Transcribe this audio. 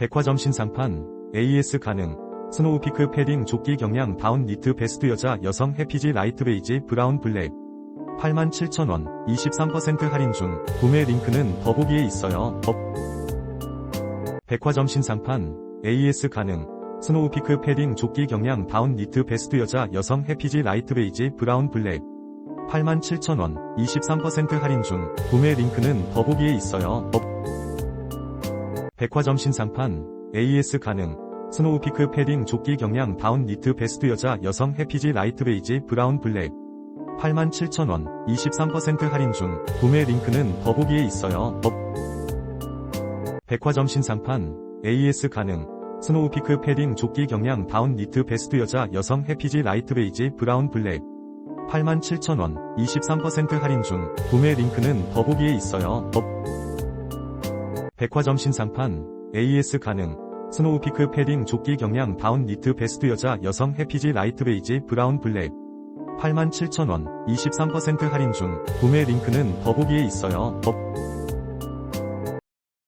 백화점 신상판 AS 가능 스노우피크 패딩 조끼 경량 다운 니트 베스트 여자 여성 해피지 라이트 베이지 브라운 블랙 87,000원 23% 할인 중 구매 링크는 더보기에 있어요. 더- 백화점 신상판 AS 가능 스노우피크 패딩 조끼 경량 다운 니트 베스트 여자 여성 해피지 라이트 베이지 브라운 블랙 87,000원 23% 할인 중 구매 링크는 더보기에 있어요. 더- 백화점 신상판 AS 가능 스노우피크 패딩 조끼 경량 다운 니트 베스트 여자 여성 해피지 라이트 베이지 브라운 블랙 87,000원 23% 할인 중 구매 링크는 더보기에 있어요. 더- 백화점 신상판 AS 가능 스노우피크 패딩 조끼 경량 다운 니트 베스트 여자 여성 해피지 라이트 베이지 브라운 블랙 87,000원 23% 할인 중 구매 링크는 더보기에 있어요. 더- 백화점 신상판 AS 가능 스노우피크 패딩 조끼 경량 다운 니트 베스트 여자 여성 해피지 라이트 베이지 브라운 블랙 87,000원 23% 할인 중 구매 링크는 더보기에 있어요. 더-